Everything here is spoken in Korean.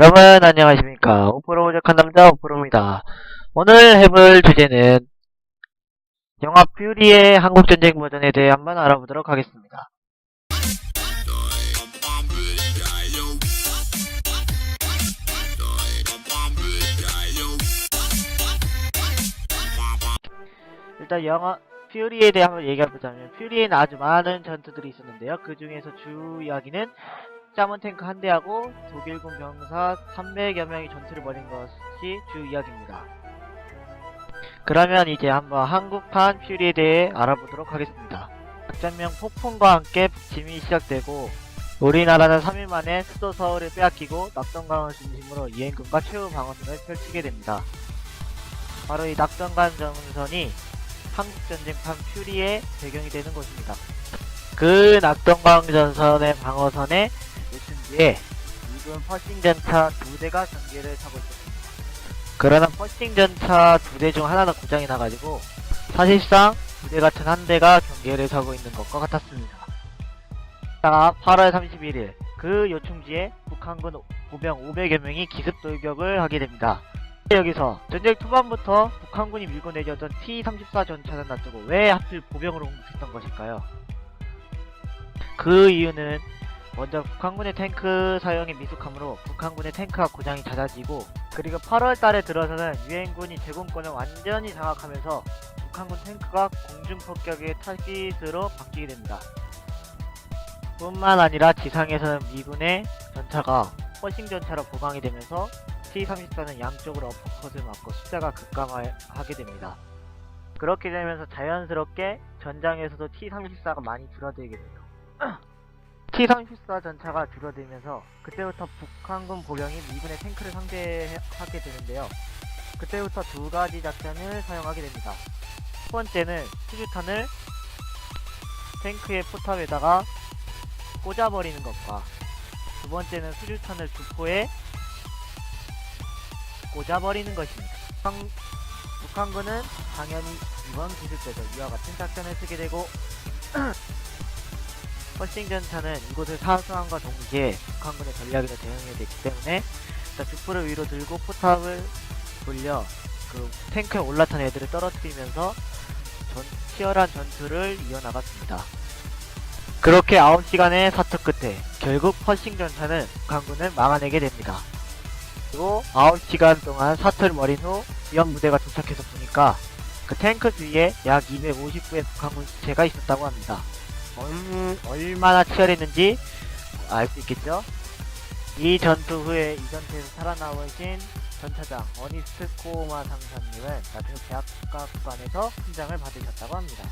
여러분 안녕하십니까? 오프로 부족한 남자 오프로입니다. 오늘 해볼 주제는 영화 퓨리의 한국전쟁 버전에 대해 한번 알아보도록 하겠습니다. 일단 영화 퓨리에 대해 한번 얘기해보자면 퓨리에는 아주 많은 전투들이 있었는데요. 그 중에서 주 이야기는 짜문 탱크 한 대하고 독일군 병사 300여 명이 전투를 벌인 것이 주 이야기입니다. 그러면 이제 한번 한국판 퓨리에 대해 알아보도록 하겠습니다. 작전명 폭풍과 함께 북침이 시작되고 우리나라는 3일 만에 수도 서울을 빼앗기고 낙동강을 중심으로 이행군과 최후 방어선을 펼치게 됩니다. 바로 이 낙동강 전선이 한국전쟁판 퓨리의 배경이 되는 곳입니다. 그 낙동강 전선의 방어선에 뒤에 미군 퍼싱 전차 두 대가 경계를 서고 있었습니다. 그러나 퍼싱 전차 두 대 중 하나는 고장이 나가지고 사실상 부대 같은 한 대가 경계를 서고 있는 것과 같았습니다. 자, 8월 31일 그 요충지에 북한군 보병 500여 명이 기습 돌격을 하게 됩니다. 여기서 전쟁 초반부터 북한군이 밀고 내려던 T-34 전차는 놔두고 왜 하필 보병으로 공격했던 것일까요? 그 이유는 먼저 북한군의 탱크 사용이 미숙하므로 북한군의 탱크가 고장이 잦아지고 그리고 8월 달에 들어서는 유엔군이 제공권을 완전히 장악하면서 북한군 탱크가 공중 폭격의 타깃으로 바뀌게 됩니다. 뿐만 아니라 지상에서는 미군의 전차가 퍼싱 전차로 보강이 되면서 T-34는 양쪽으로 어퍼컷을 맞고 숫자가 급감하게 됩니다. 그렇게 되면서 자연스럽게 전장에서도 T-34가 많이 줄어들게 돼요. T-34 전차가 줄어들면서 그때부터 북한군 보병이 미군의 탱크를 상대하게 되는데요. 그때부터 두 가지 작전을 사용하게 됩니다. 첫 번째는 수류탄을 탱크의 포탑에다가 꽂아버리는 것과 두 번째는 수류탄을 주포에 꽂아버리는 것입니다. 북한, 북한군은 당연히 이번 때도 이와 같은 작전을 쓰게 되고 퍼싱 전차는 이곳을 사수함과 동시에 북한군의 전략에도 대응해야 되기 때문에 자, 주포를 위로 들고 포탑을 돌려 그 탱크에 올라탄 애들을 떨어뜨리면서 전, 치열한 전투를 이어나갔습니다. 그렇게 9시간의 사투 끝에 결국 퍼싱 전차는 북한군을 막아내게 됩니다. 그리고 9시간 동안 사투를 벌인 후 위험 무대가 도착해서 보니까 그 탱크 주위에 약 250구의 북한군 시체가 있었다고 합니다. 얼, 얼마나 치열했는지 알 수 있겠죠? 이 전투 후에 이 전투에서 살아남으신 전차장 어니스트 코마 상사님은 나중에 대학가 구간에서 훈장을 받으셨다고 합니다.